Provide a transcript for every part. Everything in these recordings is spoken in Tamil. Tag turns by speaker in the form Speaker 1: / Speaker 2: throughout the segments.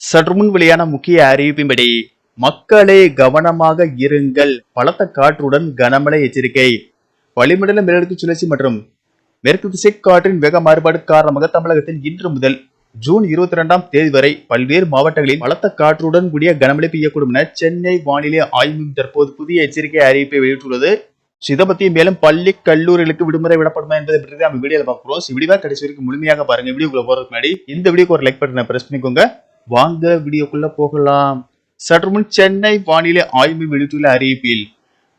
Speaker 1: சற்றுமுன் வெளியான முக்கிய அறிவிப்பின்படி மக்களே கவனமாக இருங்கள். பலத்த காற்றுடன் கனமழை எச்சரிக்கை. வளிமண்டல மேலடுக்கு சுழற்சி மற்றும் மேற்கு திசை காற்றின் வேக மாறுபாடு காரணமாக தமிழகத்தில் இன்று முதல் ஜூன் இருபத்தி ரெண்டாம் தேதி வரை பல்வேறு மாவட்டங்களில் பலத்த காற்றுடன் கூடிய கனமழை பெய்யக்கூடும் என சென்னை வானிலை ஆய்வு தற்போது புதிய எச்சரிக்கை அறிவிப்பை வெளியிட்டுள்ளது. So, இதை பத்தி மேலும் பள்ளி கல்லூரிகளுக்கு விடுமுறை விடப்படுமா என்பதை பற்றி நம்ம வீடியோவில் பார்க்குறோம் இப்படி தான் கடைசி வரைக்கும் முழுமையாக பாருங்க. வீடியோக்குள்ள போறதுக்கு முன்னாடி இந்த வீடியோக்கு ஒரு லைக் பட்டனை பிரஸ் பண்ணிக்கோங்க. வாங்க வீடியோக்குள்ள போகலாம். சற்று முன் சென்னை வானிலை ஆய்வு விடுத்துள்ள அறிவிப்பில்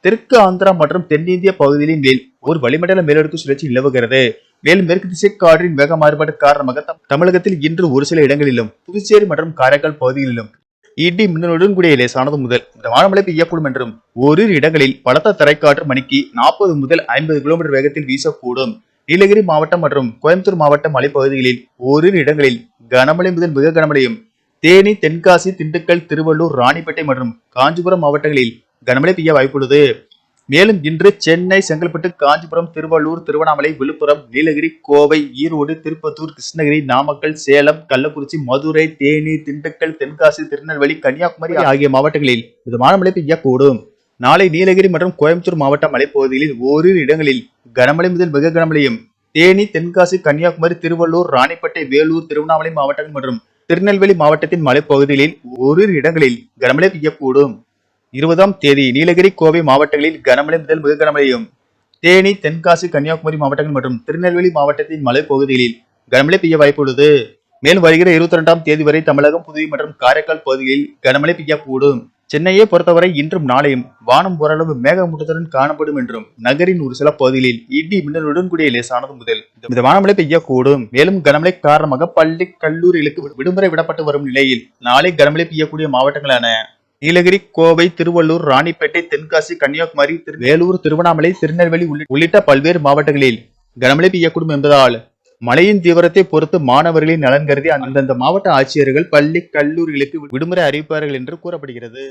Speaker 1: தெற்கு ஆந்திரா மற்றும் தென்னிந்திய பகுதிகளின் மேல் ஒரு வளிமண்டல மேலடுக்கு சுழற்சி நிலவுகிறது. மேலும் மேற்கு திசை காற்றின் வேக மாறுபாடு காரணமாக தமிழகத்தில் இன்று ஒரு சில இடங்களிலும் புதுச்சேரி மற்றும் காரைக்கால் பகுதிகளிலும் இடி மின்னலுடன் கூடிய லேசானது முதல் இந்த வானமழை பெய்யக்கூடும் என்றும் ஓரிரு இடங்களில் பலத்த தரைக்காற்று மணிக்கு நாற்பது முதல் ஐம்பது கிலோமீட்டர் வேகத்தில் வீசக்கூடும். நீலகிரி மாவட்டம் மற்றும் கோயம்புத்தூர் மாவட்ட மலைப்பகுதிகளில் ஓரிரு இடங்களில் கனமழை முதல் மிக கனமழையும் தேனி தென்காசி திண்டுக்கல் திருவள்ளூர் ராணிப்பேட்டை மற்றும் காஞ்சிபுரம் மாவட்டங்களில் கனமழை பெய்ய வாய்ப்புள்ளது. மேலும் இன்று சென்னை செங்கல்பட்டு காஞ்சிபுரம் திருவள்ளூர் திருவண்ணாமலை விழுப்புரம் நீலகிரி கோவை ஈரோடு திருப்பத்தூர் கிருஷ்ணகிரி நாமக்கல் சேலம் கள்ளக்குறிச்சி மதுரை தேனி திண்டுக்கல் தென்காசி திருநெல்வேலி கன்னியாகுமரி ஆகிய மாவட்டங்களில் மிதமான மழை பெய்யக்கூடும். நாளை நீலகிரி மற்றும் கோயம்புத்தூர் மாவட்ட மலைப்பகுதிகளில் ஓரிரு இடங்களில் கனமழை முதல் மிக கனமழையும். தேனி தென்காசி கன்னியாகுமரி திருவள்ளூர் ராணிப்பேட்டை வேலூர் திருவண்ணாமலை மாவட்டங்கள் மற்றும் திருநெல்வேலி மாவட்டத்தின் மலைப்பகுதிகளில் ஓரிரு இடங்களில் கனமழை பெய்யக்கூடும். இருபதாம் தேதி நீலகிரி கோவை மாவட்டங்களில் கனமழை முதல் மிக கனமழையும். தேனி தென்காசி கன்னியாகுமரி மாவட்டங்கள் மற்றும் திருநெல்வேலி மாவட்டத்தின் மலைப்பகுதிகளில் கனமழை பெய்ய வாய்ப்புள்ளது. மேலும் வருகிற இருபத்தி இரண்டாம் தேதி வரை தமிழகம் புதுவை மற்றும் காரைக்கால் பகுதிகளில் கனமழை பெய்யக்கூடும். சென்னையை பொறுத்தவரை இன்றும் நாளையும் வானம் ஓரளவு மேகமூட்டத்துடன் காணப்படும் என்றும் நகரின் ஒரு சில பகுதிகளில் இடி மின்னலுடன் கூடிய லேசானது முதல். இந்த மழை பெய்யக்கூடும். மேலும் கனமழை காரணமாக பள்ளி கல்லூரிகளுக்கு விடுமுறை விடப்பட்டு வரும் நிலையில் நாளை கனமழை பெய்யக்கூடிய மாவட்டங்களான நீலகிரி கோவை திருவள்ளூர் ராணிப்பேட்டை தென்காசி கன்னியாகுமரி திரு- வேலூர் திருவண்ணாமலை திருநெல்வேலி உள்ளிட்ட பல்வேறு மாவட்டங்களில் கனமழை பெய்யக்கூடும் என்பதால் மழையின் தீவிரத்தை பொறுத்து மாணவர்களின் நலன் கருதி அந்தந்த மாவட்ட ஆட்சியர்கள் பள்ளி கல்லூரிகளுக்கு விடுமுறை அறிவிப்பார்கள் என்று கூறப்படுகிறது.